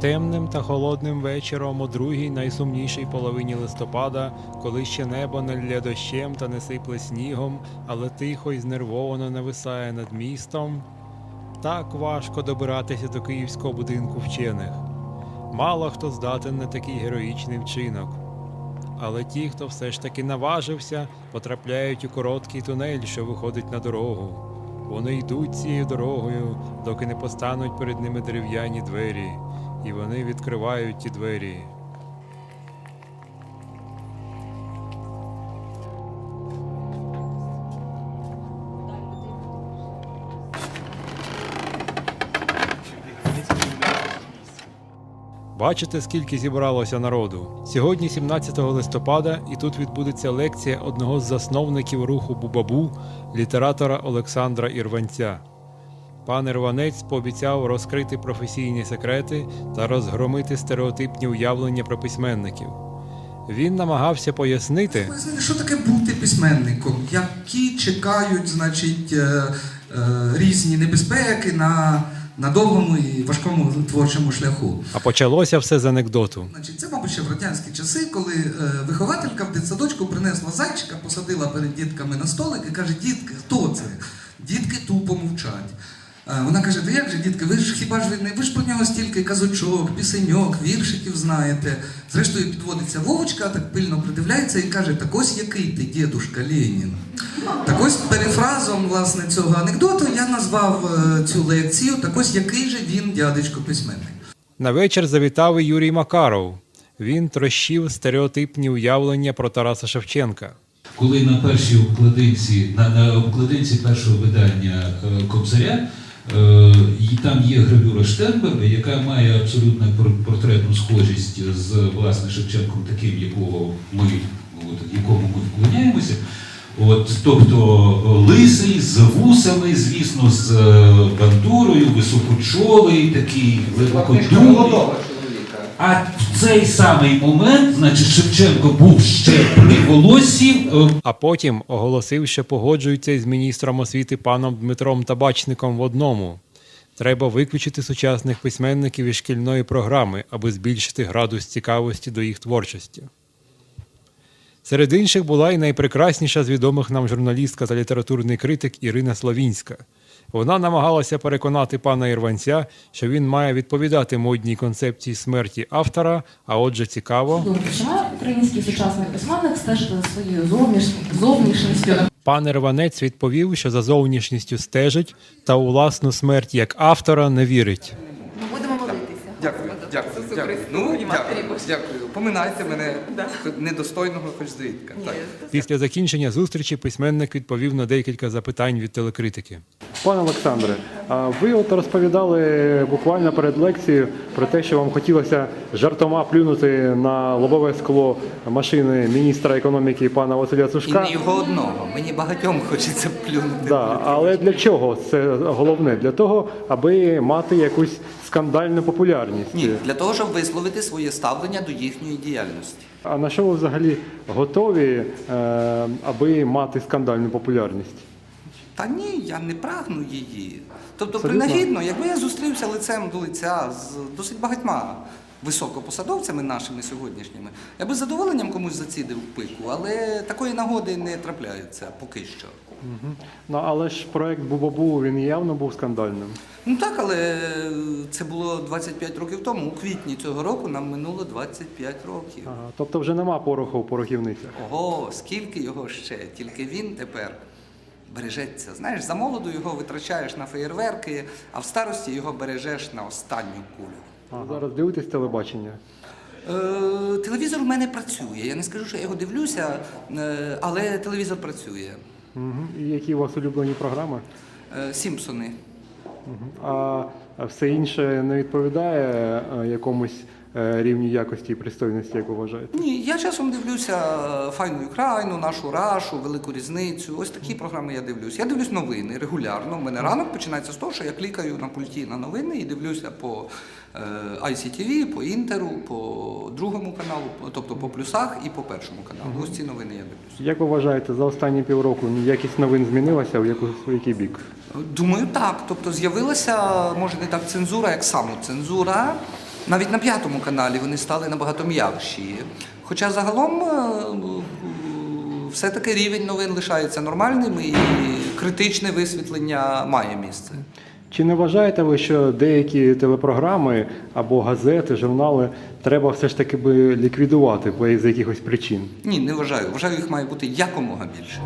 Темним та холодним вечором у другій найсумнішій половині листопада, коли ще небо не лє дощем та не сипле снігом, але тихо і знервовано нависає над містом, так важко добиратися до київського будинку вчених. Мало хто здатен на такий героїчний вчинок. Але ті, хто все ж таки наважився, потрапляють у короткий тунель, що виходить на дорогу. Вони йдуть цією дорогою, доки не постануть перед ними дерев'яні двері, і вони відкривають ті двері. Бачите, скільки зібралося народу? Сьогодні, 17 листопада, і тут відбудеться лекція одного з засновників руху Бубабу, літератора Олександра Ірванця. Пан Ірванець пообіцяв розкрити професійні секрети та розгромити стереотипні уявлення про письменників. Він намагався пояснити, Пояснити, що таке бути письменником, які чекають, значить, е, е, різні небезпеки на, на довгому і важкому творчому шляху. а почалося все з анекдоту. Значить, це, мабуть, ще в радянські часи, коли е, вихователька в дитсадочку принесла зайчика, посадила перед дітками на столик і каже: дітки, хто це? Дітки тупо мовчать. Вона каже: Та як же, дітки, ви ж хіба ж ви не ви ж про нього стільки казочок, пісеньок, віршиків знаєте. Зрештою, підводиться Вовочка, так пильно придивляється і каже: Так ось який ти, дідушка Ленін. Так ось перефразом власне цього анекдоту я назвав е, цю лекцію. Так ось який же він, дядечко письменник. На вечір завітав і Юрій Макаров. Він трощив стереотипні уявлення про Тараса Шевченка. коли на першій обкладинці, на, на обкладинці першого видання е, Кобзаря, там є гравюра Штенберга, яка має абсолютно портретну схожість з власне Шевченком, таким, якого ми, от, якому ми вклоняємося. От, тобто е, лисий з вусами, звісно, з е, бандурою, високочолий, такий великодумний. А в цей самий момент, значить, Шевченко був ще при волосі. е, А потім оголосив, що погоджується із міністром освіти паном Дмитром Табачником в одному. Треба виключити сучасних письменників із шкільної програми, аби збільшити градус цікавості до їх творчості. Серед інших була і найпрекрасніша з відомих нам журналістка та літературний критик Ірина Славінська. Вона намагалася переконати пана Ірванця, що він має відповідати модній концепції смерті автора, а отже, цікаво. Український сучасний письменник стежити за своєю зовніш- зовнішністю? Пан Ірванець відповів, що за зовнішністю стежить та у власну смерть як автора не вірить. Дякую, дякую, дякую. Ну, дякую, дякую. Поминайте мене недостойного хоч звідка. Після закінчення зустрічі письменник відповів на декілька запитань від телекритики. Пане Олександре, ви от розповідали буквально перед лекцією про те, що вам хотілося жартома плюнути на лобове скло машини міністра економіки пана Василя І Цушка. не його одного. Мені багатьом хочеться плюнути. Да, але для чого це головне? Для того, аби мати якусь скандальну популярність. Ні, для того, щоб висловити своє ставлення до їхньої діяльності. А на що ви взагалі готові, е, аби мати скандальну популярність? Та ні, я не прагну її. Тобто, Абсолютно. принагідно, якби я зустрівся лицем до лиця з досить багатьма високопосадовцями нашими сьогоднішніми, я би з задоволенням комусь зацідив пику, але такої нагоди не трапляється поки що. Ну але ж проект Бубабу він явно був скандальним. Ну так, але це було 25 років тому. У квітні цього року нам минуло 25 років. Ага, тобто вже нема пороху в порохівницях. Ого, скільки його ще, тільки він тепер бережеться. Знаєш, за молоду його витрачаєш на феєрверки, а в старості його бережеш на останню кулю. А зараз дивитесь телебачення. Е, телевізор в мене працює. Я не скажу, що я його дивлюся, е, але телевізор працює. Угу. І які у вас улюблені програми? Е, Сімпсони. Мгм. А все інше не відповідає е, якомусь е, рівню якості і пристойності, як ви вважаєте? Ні, я часом дивлюся файну Україну, нашу рашу, велику різницю. Ось такі програми я дивлюсь. Я дивлюсь новини регулярно. У мене ранок починається з того, що я клікаю на пульті на новини і дивлюся по е, ICTV, по Інтеру, по другому каналу, тобто по плюсах і по першому каналу. Ось ці новини я дивлюсь. Як ви вважаєте, за останні півроку якість новин змінилася в яку в який бік? Думаю, так. Тобто з'явилася, може не так цензура, як самоцензура. Навіть на п'ятому каналі вони стали набагато м'якші. Хоча загалом е, все-таки рівень новин лишається нормальним і критичне висвітлення має місце. Чи не вважаєте ви, що деякі телепрограми або газети, журнали треба все ж таки би ліквідувати з якихось причин? Ні, не вважаю. Вважаю, їх має бути якомога більше.